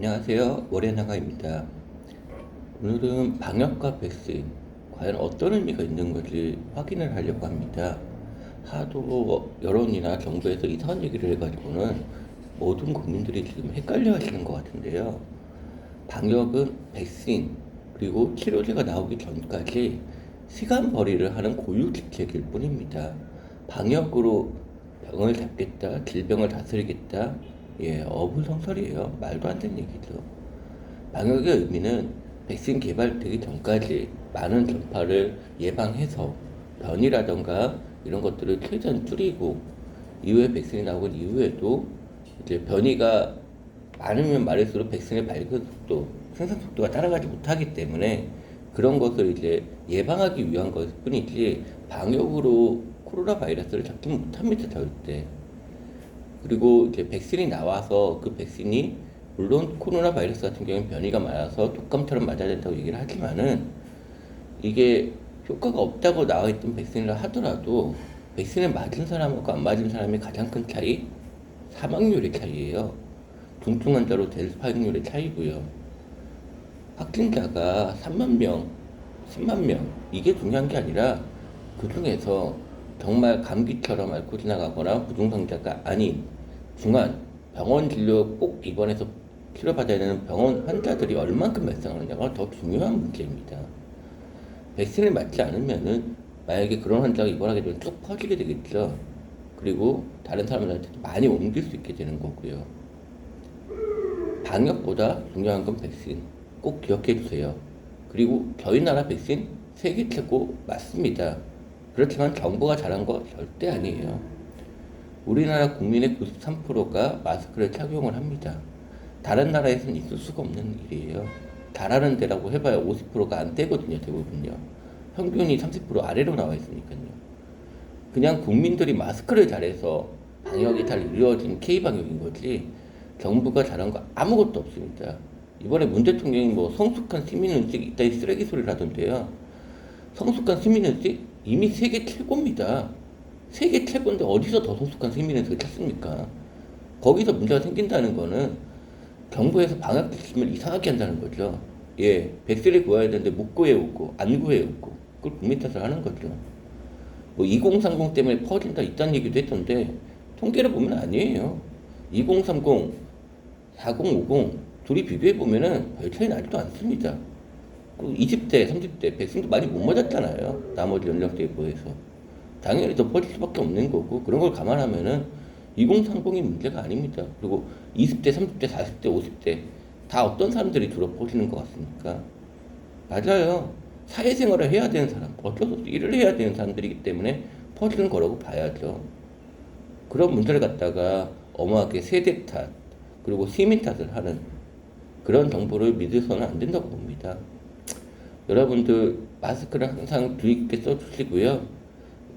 안녕하세요. 월요나가입니다. 오늘은 방역과 백신, 과연 어떤 의미가 있는 건지 확인을 하려고 합니다. 하도 여론이나 정부에서 이상한 얘기를 해가지고는 모든 국민들이 지금 헷갈려 하시는 것 같은데요. 방역은 백신, 그리고 치료제가 나오기 전까지 시간 벌이를 하는 고유직책일 뿐입니다. 방역으로 병을 잡겠다, 질병을 다스리겠다, 예, 어불성설이에요. 말도 안 되는 얘기죠. 방역의 의미는 백신 개발되기 전까지 많은 전파를 예방해서 변이라던가 이런 것들을 최대한 줄이고 이후에 백신이 나오고 이후에도 이제 변이가 많으면 많을수록 백신의 발견 속도, 생산 속도가 따라가지 못하기 때문에 그런 것을 이제 예방하기 위한 것일 뿐이지 방역으로 코로나 바이러스를 잡지 못합니다, 절대. 그리고 이제 백신이 나와서 그 백신이 물론 코로나 바이러스 같은 경우는 변이가 많아서 독감처럼 맞아야 된다고 얘기를 하지만은 이게 효과가 없다고 나와 있던 백신을 하더라도 백신을 맞은 사람하고 안 맞은 사람의 가장 큰 차이 사망률의 차이예요. 중증 환자로 될 확률의 차이고요. 확진자가 3만 명, 10만 명 이게 중요한 게 아니라 그 중에서 정말 감기처럼 앓고 지나가거나 부중상자가 아닌 중한 병원 진료 꼭 입원해서 치료받아야 되는 병원 환자들이 얼만큼 발생하느냐가 더 중요한 문제입니다. 백신을 맞지 않으면은 만약에 그런 환자가 입원하게 되면 쭉 퍼지게 되겠죠. 그리고 다른 사람들한테도 많이 옮길 수 있게 되는 거고요. 방역보다 중요한 건 백신. 꼭 기억해 주세요. 그리고 저희 나라 백신 세계 최고 맞습니다. 그렇지만 정부가 잘한 거 절대 아니에요. 우리나라 국민의 93%가 마스크를 착용을 합니다. 다른 나라에서는 있을 수가 없는 일이에요. 잘하는 데라고 해봐야 50%가 안 되거든요, 대부분요. 평균이 30% 아래로 나와 있으니까요. 그냥 국민들이 마스크를 잘해서 방역이 잘 이루어진 K방역인 거지, 정부가 잘한 거 아무것도 없습니다. 이번에 문 대통령이 뭐 성숙한 시민의식 이따위 쓰레기 소리를 하던데요. 성숙한 시민의식 이미 세계 최고입니다. 세계 최고인데 어디서 더 성숙한 시민의식을 찾습니까? 거기서 문제가 생긴다는 거는 정부에서 방역 지침을 이상하게 한다는 거죠. 예, 백세를 구해야 되는데 못 구해오고 안 구해오고 그걸 국민 탓을 하는 거죠. 뭐 2030 때문에 퍼진다 이딴 얘기도 했던데 통계를 보면 아니에요. 2030, 4050 둘이 비교해 보면은 별 차이 나지도 않습니다. 그 20대, 30대 백신도 많이 못 맞았잖아요. 나머지 연령대에 비해서. 당연히 더 퍼질 수밖에 없는 거고 그런 걸 감안하면은 2030이 문제가 아닙니다. 그리고 20대, 30대, 40대, 50대 다 어떤 사람들이 주로 퍼지는 것 같습니까? 맞아요. 사회생활을 해야 되는 사람, 어쩔 수 없이 일을 해야 되는 사람들이기 때문에 퍼지는 거라고 봐야죠. 그런 문제를 갖다가 엄하게 세대 탓, 그리고 시민 탓을 하는 그런 정보를 믿어서는 안 된다고 봅니다. 여러분들 마스크를 항상 주의 깊게 써주시고요.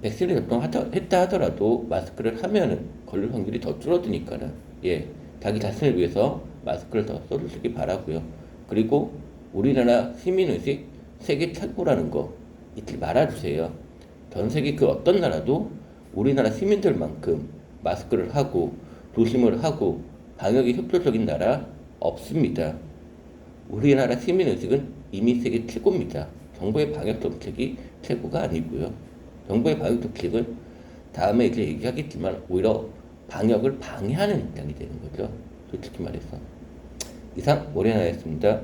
백신을 접종했다 하더라도 마스크를 하면은 걸릴 확률이 더 줄어드니까는 예 자기 자신을 위해서 마스크를 더 써주시기 바라고요. 그리고 우리나라 시민의식 세계 최고라는 거 잊지 말아주세요. 전 세계 그 어떤 나라도 우리나라 시민들만큼 마스크를 하고 조심을 하고 방역이 협조적인 나라 없습니다. 우리나라 시민의식은 이미 세계 최고입니다. 정부의 방역 정책이 최고가 아니고요. 정부의 방역 정책은 다음에 이제 얘기하겠지만 오히려 방역을 방해하는 입장이 되는 거죠. 솔직히 말해서. 이상 모래나였습니다.